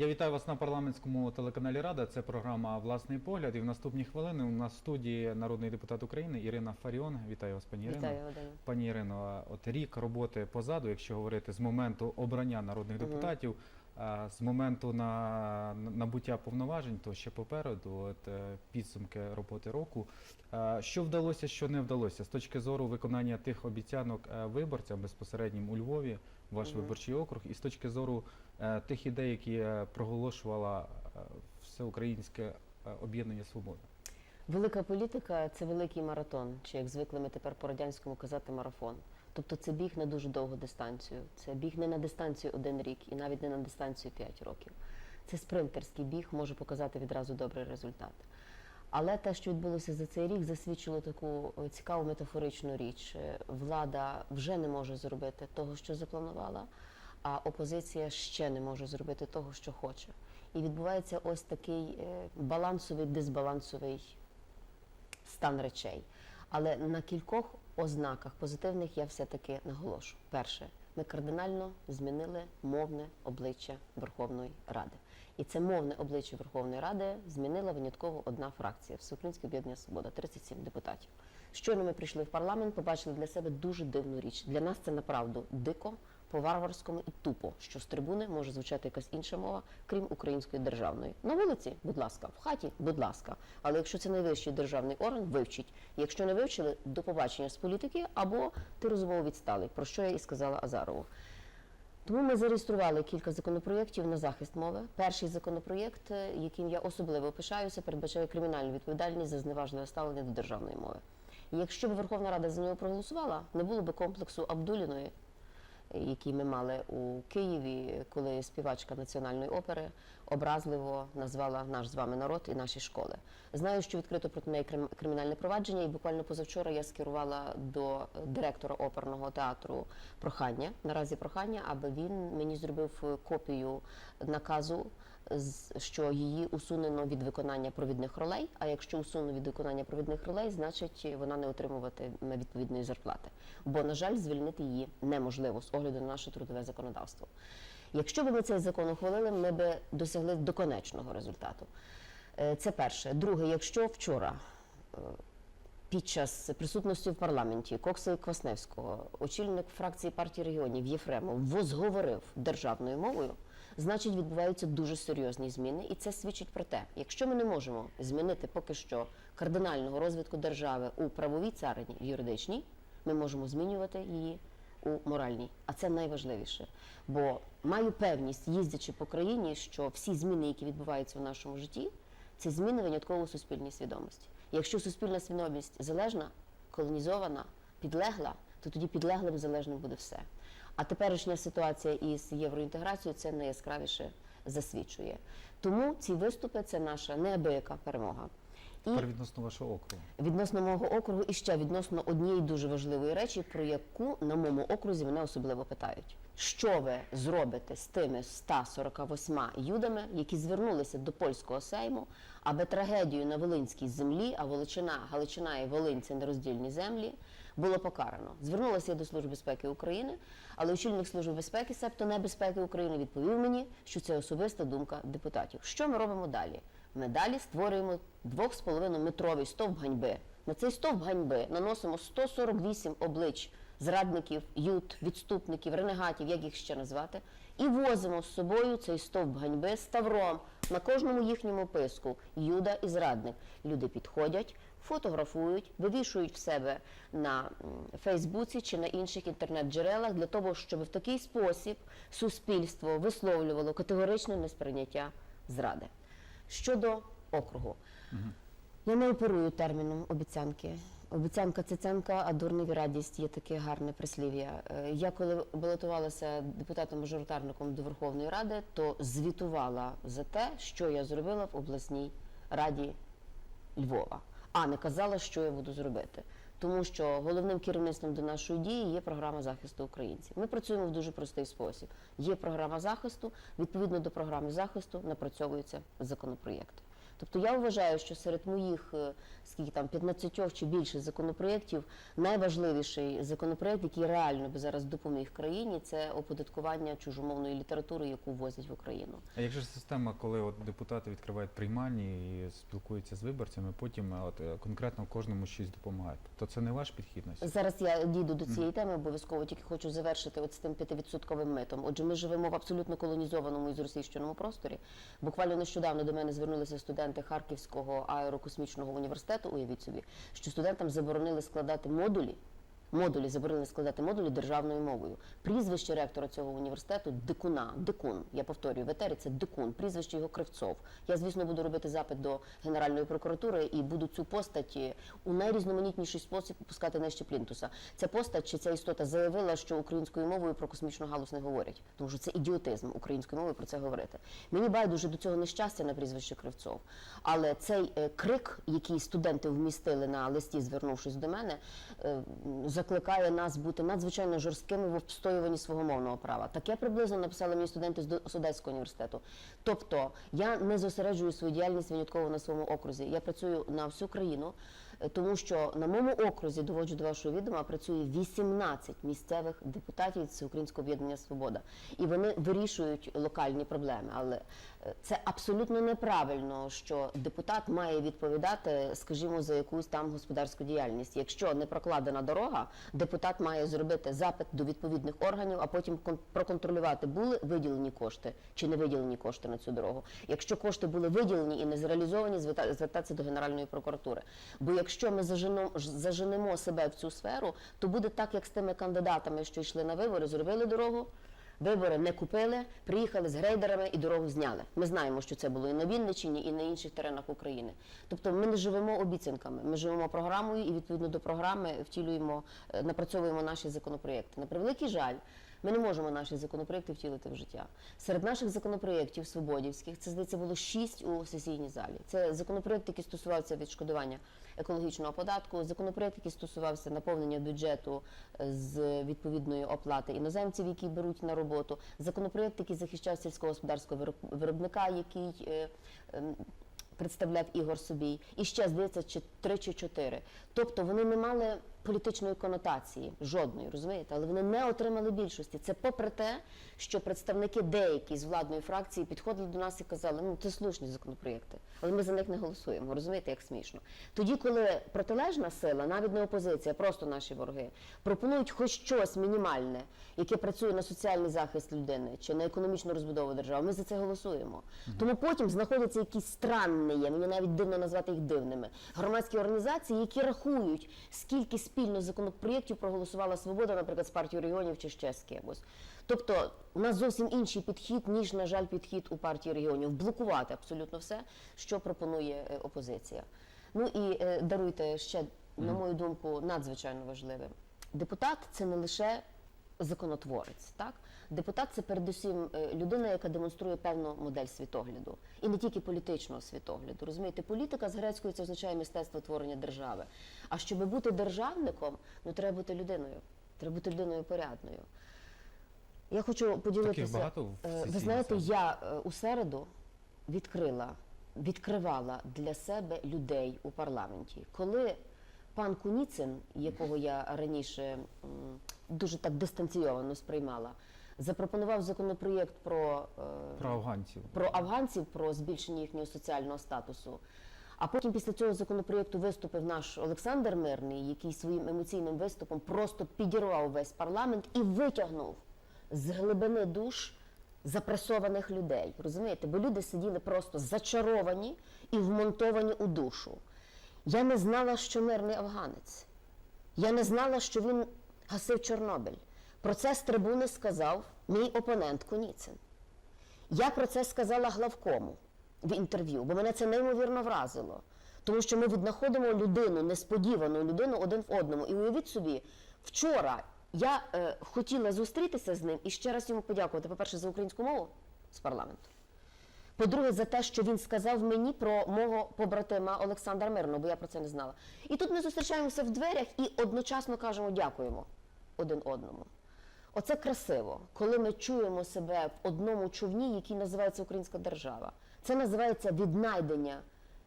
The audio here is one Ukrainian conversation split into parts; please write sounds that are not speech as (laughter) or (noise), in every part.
Я вітаю вас на парламентському телеканалі Рада. Це програма Власний погляд. І в наступні хвилини у нас в студії народний депутат України Ірина Фаріон. Вітаю вас, пані Ірино. Вітаю. Пані Ірино, от рік роботи позаду, якщо говорити з моменту обрання народних депутатів, а, з моменту на набуття повноважень, то ще попереду, от е, підсумки роботи року. Що вдалося, що не вдалося з точки зору виконання тих обіцянок е, виборцям безпосереднім у Львові, ваш Мгм. виборчий округ, і з точки зору тих ідей, які е, проголошувала е, всеукраїнське е, об'єднання Свобода. Велика політика це великий маратон, чи як звикли ми тепер по радянському казати марафон. Тобто це біг на дуже довгу дистанцію. Це біг не на дистанцію один рік і навіть не на дистанцію 5 років. Це спринтерський біг може показати відразу добрий результат. Але те, що відбулося за цей рік, засвідчило таку е, цікаву метафоричну річ. Е, Влада вже не може зробити того, що запланувала, а опозиція ще не може зробити того, що хоче. І відбувається ось такий е, балансовий, дисбалансовий стан речей. Але на кількох ознаках позитивних я все-таки наголошу. Перше, ми кардинально змінили мовне обличчя Верховної Ради. І це мовне обличчя Верховної Ради змінила винятково одна фракція Всеукраїнське об'єднання Свобода, 37 депутатів. Щойно ми прийшли в парламент, побачили для себе дуже дивну річ. Для нас це направду дико, по-варварському і тупо, що з трибуни може звучати якась інша мова, крім української державної. На вулиці, будь ласка, в хаті, будь ласка. Але якщо це найвищий державний орган, вивчіть. Якщо не вивчили, до побачення з політики або ти розумово відсталий, про що я і сказала Азарову. Тому ми зареєстрували кілька законопроєктів на захист мови. Перший законопроєкт, е, яким я особливо пишаюся, передбачає кримінальну відповідальність за зневажливе ставлення до державної мови. Якщо б Верховна Рада за нього проголосувала, не було б комплексу Абдуліної, який ми мали у Києві, коли співачка національної опери образливо назвала наш з вами народ і наші школи. Знаю, що відкрито проти неї крим- кримінальне провадження, і буквально позавчора я скерувала до директора оперного театру прохання. Наразі прохання, аби він мені зробив е, копію наказу. Що її усунено від виконання провідних ролей. А якщо усунено від виконання провідних ролей, значить вона не отримуватиме відповідної зарплати. Бо, на жаль, звільнити її неможливо з огляду на наше трудове законодавство. Якщо б ми цей закон ухвалили, ми б досягли доконечного результату. Е, Це перше. Друге, якщо вчора е, під час присутності в парламенті Кокса і Квасневського, очільник фракції партії регіонів Єфремов возговорив державною мовою, значить відбуваються дуже серйозні зміни, і це свідчить про те, якщо ми не можемо змінити поки що кардинального розвитку держави у правовій царині, юридичній, ми можемо змінювати її у моральній, а це найважливіше. Бо маю певність, їздячи по країні, що всі зміни, які відбуваються в нашому житті, це зміни винятково суспільній свідомості. Якщо суспільна свідомість залежна, колонізована, підлегла, то тоді підлеглим залежним буде все. А теперішня ситуація із євроінтеграцією це найяскравіше засвідчує. Тому ці виступи це наша неабияка перемога. Тепер відносно вашого округу. відносно мого округу і ще відносно однієї дуже важливої речі, про яку на моєму окрузі мене особливо питають. Що ви зробите з тими 148 юдами, які звернулися до польського сейму, аби трагедію на Волинській землі, а Воличина, Галичина і Волинь це нероздільні землі, було покарано? Звернулася я до Служби безпеки України, але очільник Служби безпеки, себто небезпеки України, відповів мені, що це особиста думка депутатів. Що ми робимо далі? Ми далі створюємо 2,5 метровий стовп ганьби. На цей стовп ганьби наносимо 148 облич зрадників, ют, відступників, ренегатів, як їх ще назвати, і возимо з собою цей стовп ганьби з на кожному їхньому писку Юда і зрадник. Люди підходять, фотографують, вивішують в себе на Фейсбуці чи на інших інтернет-джерелах для того, щоб в такий спосіб суспільство висловлювало категоричне несприйняття зради. Щодо округу, я не оперую терміном обіцянки. Обіцянка циценка, а дурневі радість є таке гарне прислів'я. Е, Я коли балотувалася депутатом-мажоритарником до Верховної Ради, то звітувала за те, що я зробила в обласній раді Львова, а не казала, що я буду зробити. Тому що головним керівництвом до нашої дії є програма захисту українців. Ми працюємо в дуже простий спосіб. Є програма захисту, відповідно до програми захисту напрацьовуються законопроєкти. Тобто я вважаю, що серед моїх е, скільки там 15 чи більше законопроєктів найважливіший законопроєкт, який реально би зараз допоміг країні, це оподаткування чужомовної літератури, яку ввозять в Україну. А як же система, коли от депутати відкривають приймальні і спілкуються з виборцями, потім е, от, е, конкретно кожному щось допомагають? То це не ваш підхід на сьогодні? Зараз я дійду до цієї теми обов'язково, тільки хочу завершити от з тим 5% митом. Отже, ми живемо в абсолютно колонізованому і зросійщеному просторі. Буквально нещодавно до мене звернулися студенти Харківського аерокосмічного університету. Уявіть собі, що студентам заборонили складати модулі. Модулі заборонили складати модулі державною мовою. Прізвище ректора цього університету дикуна, дикун. Я повторюю, в це дикун, прізвище його Кривцов. Я, звісно, буду робити запит до Генеральної прокуратури і буду цю постать е, у найрізноманітніший спосіб пускати нижче плінтуса. Ця постать чи ця істота заявила, що українською мовою про космічну галузь не говорять, тому що це ідіотизм українською мовою про це говорити. Мені байдуже до цього нещастя на прізвище Кривцов. Але цей е, крик, який студенти вмістили на листі, звернувшись до мене, е, закликає нас бути надзвичайно жорсткими в обстоюванні свого мовного права. Таке приблизно написали мені студенти з Одеського університету. Тобто я не зосереджую свою діяльність винятково на своєму окрузі. Я працюю на всю країну, тому що на моєму окрузі доводжу до вашого відома працює 18 місцевих депутатів Всеукраїнського об'єднання Свобода, і вони вирішують локальні проблеми. Але е, це абсолютно неправильно, що депутат має відповідати, скажімо, за якусь там господарську діяльність. Якщо не прокладена дорога, депутат має зробити запит до відповідних органів, а потім кон- проконтролювати, були виділені кошти чи не виділені кошти на цю дорогу. Якщо кошти були виділені і не зреалізовані, звертатися до Генеральної прокуратури. Бо якщо ми заженемо, заженемо себе в цю сферу, то буде так, як з тими кандидатами, що йшли на вибори, зробили дорогу. Вибори не купили, приїхали з грейдерами і дорогу зняли. Ми знаємо, що це було і на Вінниччині, і на інших теренах України. Тобто ми не живемо обіцянками, ми живемо програмою і відповідно до програми втілюємо, е, напрацьовуємо наші законопроєкти. На превеликий жаль, ми не можемо наші законопроєкти втілити в життя. Серед наших законопроєктів свободівських це здається було шість у сесійній залі. Це законопроєкт, який стосувався відшкодування екологічного податку, законопроєкт, який стосувався наповнення бюджету е, з відповідної оплати іноземців, які беруть на роботу, законопроєкт, який захищав сільськогосподарського вироб- виробника, який е, ем, представляв Ігор Собій, і ще здається, чи три чи чотири. Тобто вони не мали політичної конотації, жодної, розумієте, але вони не отримали більшості. Це попри те, що представники деякі з владної фракції підходили до нас і казали, ну це слушні законопроєкти, але ми за них не голосуємо. Розумієте, як смішно. Тоді, коли протилежна сила, навіть не опозиція, просто наші вороги, пропонують хоч щось мінімальне, яке працює на соціальний захист людини чи на економічну розбудову держави, ми за це голосуємо. Тому потім знаходяться якісь странні, мені навіть дивно назвати їх дивними, громадські організації, які рахують, скільки спільно законопроєктів проголосувала свобода, наприклад, з партією регіонів чи ще з кимось. Тобто у нас зовсім інший підхід, ніж, на жаль, підхід у партії регіонів. Блокувати абсолютно все, що пропонує е, опозиція. Ну і е, даруйте ще, на мою думку, надзвичайно важливе. Депутат це не лише законотворець, так? Депутат це передусім е, людина, яка демонструє певну модель світогляду. І не тільки політичного світогляду. Розумієте, політика з грецької це означає мистецтво творення держави. А щоб бути державником, ну треба бути людиною. Треба бути людиною порядною. Я хочу поділитися. Таких багато в Е, Ви знаєте, я е, у середу відкрила, відкривала для себе людей у парламенті. Коли пан Куніцин, якого я раніше дуже так дистанційовано сприймала, запропонував законопроєкт про, е, Про афганців. про афганців, про збільшення їхнього соціального статусу. А потім після цього законопроєкту виступив наш Олександр Мирний, який своїм емоційним виступом просто підірвав весь парламент і витягнув з глибини душ запресованих людей. Розумієте? Бо люди сиділи просто зачаровані і вмонтовані у душу. Я не знала, що мирний афганець. Я не знала, що він гасив Чорнобиль. Про це з трибуни сказав мій опонент Куніцин. Я про це сказала главкому в інтерв'ю, бо мене це неймовірно вразило. Тому що ми віднаходимо людину, несподівану людину один в одному. І уявіть собі, вчора я е, хотіла зустрітися з ним і ще раз йому подякувати, по-перше, за українську мову з парламенту. По-друге, за те, що він сказав мені про мого побратима Олександра Мирного, бо я про це не знала. І тут ми зустрічаємося в дверях і одночасно кажемо дякуємо один одному. Оце красиво, коли ми чуємо себе в одному човні, який називається Українська держава. Це називається віднайдення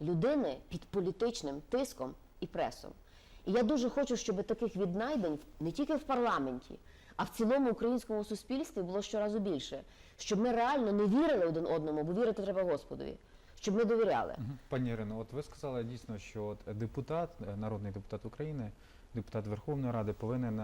людини під політичним тиском і пресом. І я дуже хочу, щоб таких віднайдень не тільки в парламенті, а в цілому українському суспільстві було щоразу більше, щоб ми реально не вірили один одному, бо вірити треба Господові, щоб ми довіряли. Пані Ірино, от ви сказали дійсно, що от депутат, е, народний депутат України, депутат Верховної Ради повинен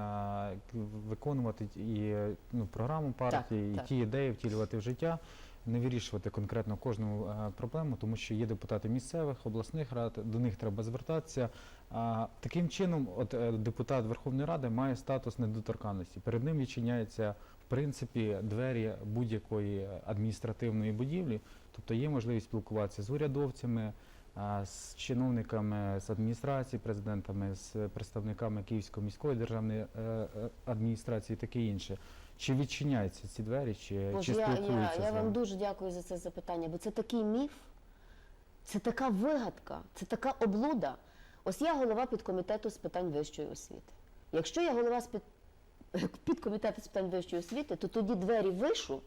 виконувати і е, ну, програму партії, і так. ті ідеї втілювати в життя, не вирішувати конкретно кожну е, проблему, тому що є депутати місцевих, обласних рад, до них треба звертатися. Таким чином, от е, депутат Верховної Ради має статус недоторканності. Перед ним відчиняється в принципі двері будь-якої адміністративної будівлі, тобто є можливість спілкуватися з урядовцями, з чиновниками з адміністрації, президентами, з представниками Київської міської державної е, е, адміністрації, таке інше. Чи відчиняються ці двері, чи, Боже, чи я, я, спілкуються я вам вами? дуже дякую за це запитання, бо це такий міф, це така вигадка, це така облуда. Ось я голова підкомітету з питань вищої освіти. Якщо я голова з під, (laughs) підкомітету з питань вищої освіти, то тоді двері вишу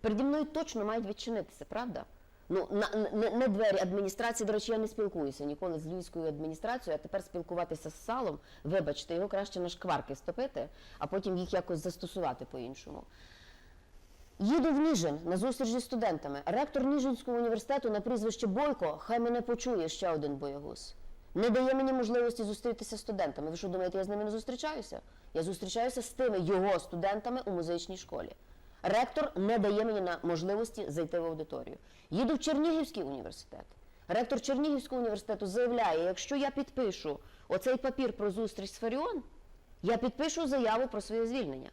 переді мною точно мають відчинитися, правда? Ну, на, не, не двері адміністрації, до речі, я не спілкуюся ніколи з львівською адміністрацією, а тепер спілкуватися з салом, вибачте, його краще на шкварки стопити, а потім їх якось застосувати по-іншому. Їду в Ніжин на зустріч зі студентами. Ректор Ніжинського університету на прізвище Бойко, хай мене почує ще один боягуз. Не дає мені можливості зустрітися з студентами. Ви що думаєте, я з ними не зустрічаюся? Я зустрічаюся з тими його студентами у музичній школі. Ректор не дає мені на можливості зайти в аудиторію. Їду в Чернігівський університет. Ректор Чернігівського університету заявляє, якщо я підпишу оцей папір про зустріч з Фаріон, я підпишу заяву про своє звільнення.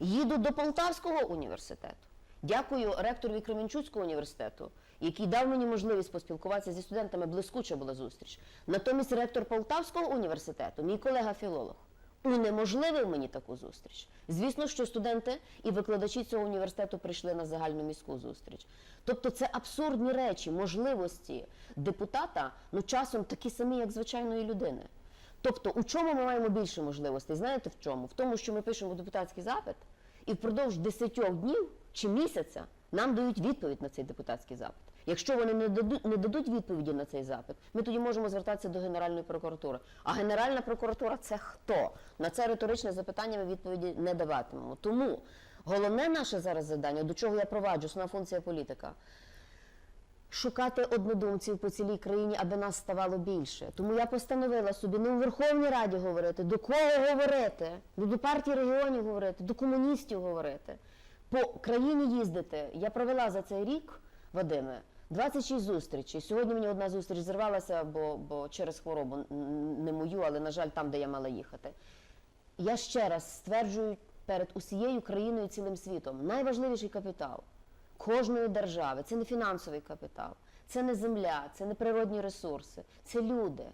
Їду до Полтавського університету. Дякую ректорові Кременчуцького університету, який дав мені можливість поспілкуватися зі студентами. Блискуча була зустріч. Натомість ректор Полтавського університету, мій колега-філолог, унеможливив мені таку зустріч. Звісно, що студенти і викладачі цього університету прийшли на загальну міську зустріч. Тобто це абсурдні речі, можливості депутата, ну часом такі самі, як звичайної людини. Тобто, у чому ми маємо більше можливостей? Знаєте в чому? В тому, що ми пишемо депутатський запит, і впродовж 10 днів чи місяця нам дають відповідь на цей депутатський запит. Якщо вони не дадуть, не дадуть відповіді на цей запит, ми тоді можемо звертатися до Генеральної прокуратури. А Генеральна прокуратура це хто? На це риторичне запитання ми відповіді не даватимемо. Тому головне наше зараз завдання, до чого я проваджу, основна функція політика шукати однодумців по цілій країні, аби нас ставало більше. Тому я постановила собі не у Верховній Раді говорити, до кого говорити, не до партії регіонів говорити, до комуністів говорити. По країні їздити. Я провела за цей рік, Вадиме, 26 зустрічей. Сьогодні мені одна зустріч зірвалася, бо, бо через хворобу не мою, але, на жаль, там, де я мала їхати. Я ще раз стверджую перед усією країною і цілим світом, найважливіший капітал кожної держави це не фінансовий капітал, це не земля, це не природні ресурси, це люди.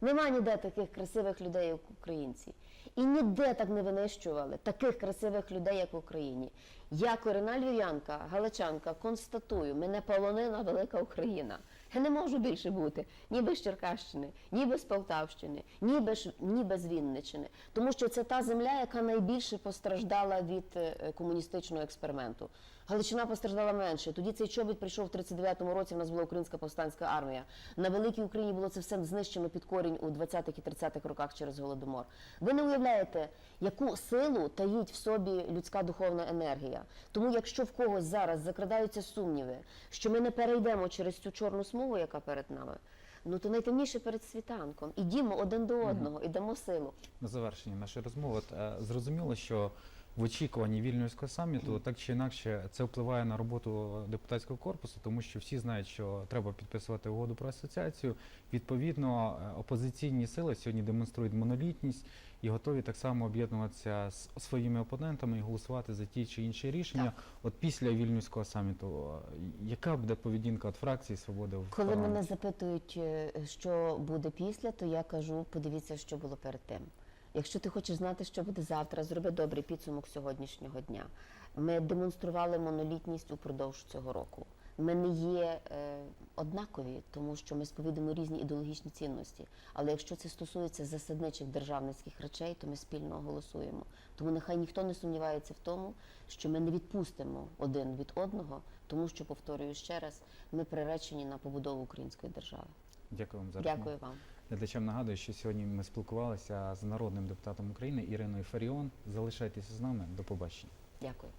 Нема ніде таких красивих людей, як українці. І ніде так не винищували таких красивих людей, як в Україні. Я, корена львів'янка, галичанка, констатую, мене полонила велика Україна. Я не можу більше бути ні без Черкащини, ні без Полтавщини, ні без, ні без Вінниччини. Тому що це та земля, яка найбільше постраждала від е, комуністичного експерименту. Галичина постраждала менше. Тоді цей чобіт прийшов в 39-му році. В нас була українська повстанська армія. На великій Україні було це все знищено під корінь у 20-х і 30-х роках через голодомор. Ви не уявляєте, яку силу таїть в собі людська духовна енергія. Тому, якщо в когось зараз закрадаються сумніви, що ми не перейдемо через цю чорну смугу, яка перед нами. Ну то найтемніше перед світанком. Ідімо один до одного і дамо силу. На завершення нашої розмови от, е, зрозуміло, що в очікуванні вільнюського саміту так чи інакше це впливає на роботу депутатського корпусу, тому що всі знають, що треба підписувати угоду про асоціацію. Відповідно, е, опозиційні сили сьогодні демонструють монолітність і готові так само об'єднуватися з своїми опонентами і голосувати за ті чи інші рішення. Так. От після вільнюського саміту, е, яка буде поведінка від фракції свободи в Коли мене запитують, е, що буде після, то я кажу, подивіться, що було перед тим. Якщо ти хочеш знати, що буде завтра, зроби добрий підсумок сьогоднішнього дня. Ми демонстрували монолітність упродовж цього року. Ми не є е, однакові, тому що ми сповідуємо різні ідеологічні цінності. Але якщо це стосується засадничих державницьких речей, то ми спільно голосуємо. Тому нехай ніхто не сумнівається в тому, що ми не відпустимо один від одного, тому що повторюю ще раз, ми приречені на побудову української держави. Дякую вам за. Дякую вам. Глядачам нагадую, що сьогодні ми спілкувалися з народним депутатом України Іриною Фаріон. Залишайтеся з нами. До побачення. Дякую.